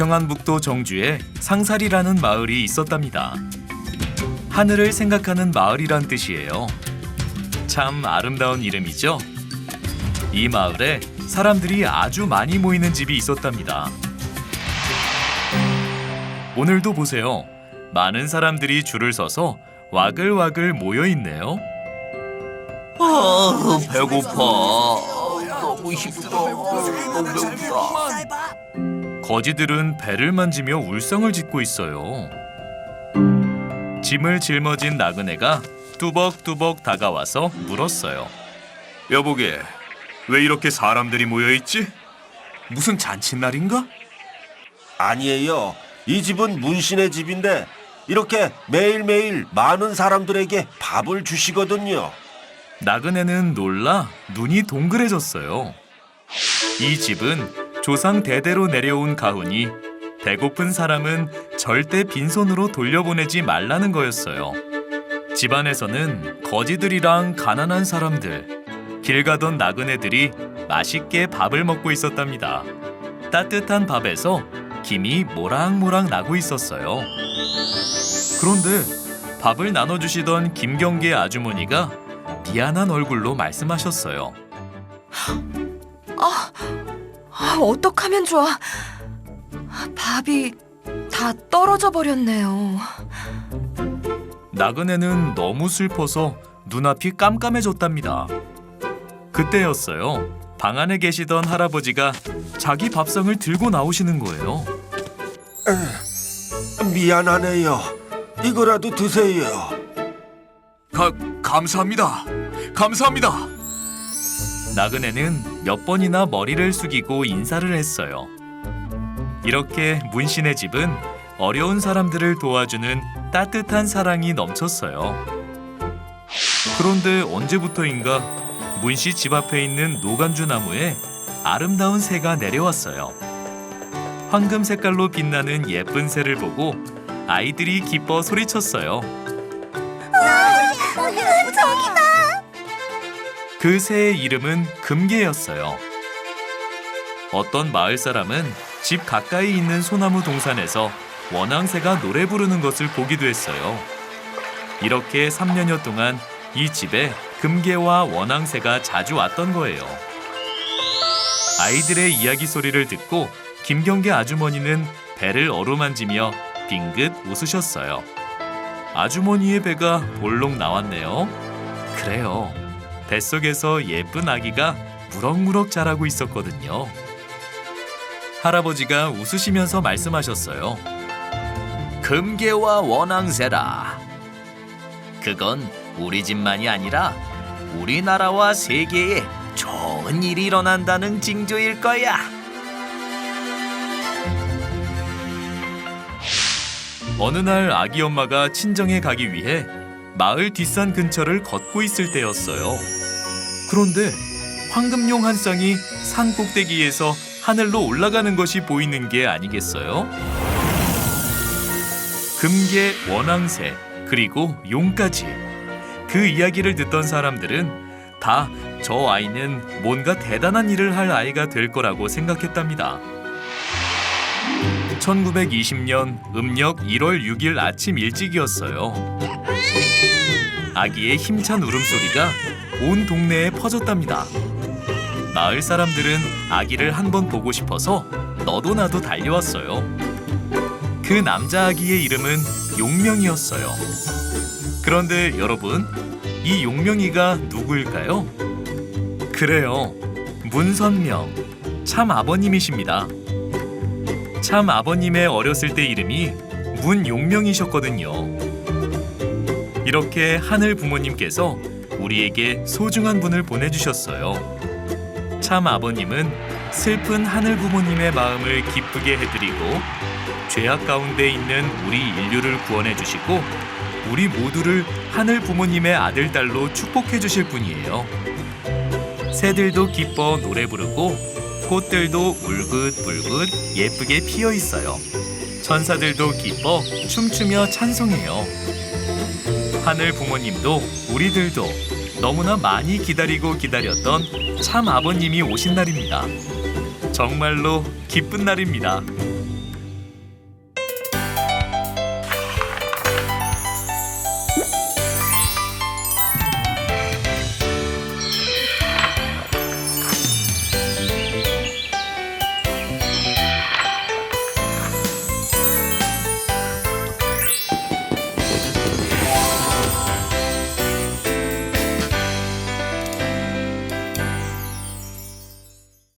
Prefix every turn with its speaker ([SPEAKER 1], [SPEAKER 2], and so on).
[SPEAKER 1] 평안북도 정주에 상살이라는 마을이 있었답니다. 하늘을 생각하는 마을이란 뜻이에요. 참 아름다운 이름이죠. 이 마을에 사람들이 아주 많이 모이는 집이 있었답니다. 오늘도 보세요. 많은 사람들이 줄을 서서 와글와글 모여 있네요.
[SPEAKER 2] 아, 배고파. 너무 힘들어. 너무 배고프다.
[SPEAKER 1] 거지들은 배를 만지며 울성을 짓고 있어요. 짐을 짊어진 나그네가 뚜벅뚜벅 다가와서 물었어요. 여보게, 왜 이렇게 사람들이 모여 있지? 무슨 잔칫날인가?
[SPEAKER 3] 아니에요. 이 집은 문신의 집인데 이렇게 매일매일 많은 사람들에게 밥을 주시거든요.
[SPEAKER 1] 나그네는 놀라 눈이 동그래졌어요. 이 집은 조상 대대로 내려온 가훈이 배고픈 사람은 절대 빈손으로 돌려보내지 말라는 거였어요. 집안에서는 거지들이랑 가난한 사람들, 길 가던 나그네들이 맛있게 밥을 먹고 있었답니다. 따뜻한 밥에서 김이 모락모락 나고 있었어요. 그런데 밥을 나눠주시던 김경계 아주머니가 미안한 얼굴로 말씀하셨어요.
[SPEAKER 4] 아, 어떡하면 좋아. 밥이 다 떨어져 버렸네요.
[SPEAKER 1] 나그네는 너무 슬퍼서 눈앞이 깜깜해졌답니다. 그때였어요. 방 안에 계시던 할아버지가 자기 밥상을 들고 나오시는 거예요.
[SPEAKER 3] 미안하네요. 이거라도 드세요.
[SPEAKER 1] 가, 감사합니다. 감사합니다. 나그네는 몇 번이나 머리를 숙이고 인사를 했어요. 이렇게 문신의 집은 어려운 사람들을 도와주는 따뜻한 사랑이 넘쳤어요. 그런데 언제부터인가 문 씨 집 앞에 있는 노간주 나무에 아름다운 새가 내려왔어요. 황금 색깔로 빛나는 예쁜 새를 보고 아이들이 기뻐 소리쳤어요. 그 새의 이름은 금계였어요. 어떤 마을 사람은 집 가까이 있는 소나무 동산에서 원앙새가 노래 부르는 것을 보기도 했어요. 이렇게 3년여 동안 이 집에 금계와 원앙새가 자주 왔던 거예요. 아이들의 이야기 소리를 듣고 김경계 아주머니는 배를 어루만지며 빙긋 웃으셨어요. 아주머니의 배가 볼록 나왔네요. 그래요. 뱃속에서 예쁜 아기가 무럭무럭 자라고 있었거든요. 할아버지가 웃으시면서 말씀하셨어요.
[SPEAKER 2] 금계와 원앙새라. 그건 우리 집만이 아니라 우리나라와 세계에 좋은 일이 일어난다는 징조일 거야.
[SPEAKER 1] 어느 날 아기 엄마가 친정에 가기 위해 마을 뒷산 근처를 걷고 있을 때였어요. 그런데 황금용 한 쌍이 산 꼭대기에서 하늘로 올라가는 것이 보이는 게 아니겠어요? 금계, 원앙새, 그리고 용까지 그 이야기를 듣던 사람들은 다 저 아이는 뭔가 대단한 일을 할 아이가 될 거라고 생각했답니다. 1920년 음력 1월 6일 아침 일찍이었어요. 아기의 힘찬 울음소리가 온 동네에 퍼졌답니다. 마을 사람들은 아기를 한 번 보고 싶어서 너도 나도 달려왔어요. 그 남자 아기의 이름은 용명이었어요. 그런데 여러분, 이 용명이가 누구일까요? 그래요. 문선명. 참 아버님이십니다. 참 아버님의 어렸을 때 이름이 문용명이셨거든요. 이렇게 하늘 부모님께서 우리에게 소중한 분을 보내주셨어요. 참 아버님은 슬픈 하늘 부모님의 마음을 기쁘게 해드리고 죄악 가운데 있는 우리 인류를 구원해 주시고 우리 모두를 하늘 부모님의 아들 딸로 축복해 주실 분이에요. 새들도 기뻐 노래 부르고 꽃들도 울긋불긋 예쁘게 피어 있어요. 천사들도 기뻐 춤추며 찬송해요. 하늘 부모님도 우리들도 너무나 많이 기다리고 기다렸던 참 아버님이 오신 날입니다. 정말로 기쁜 날입니다.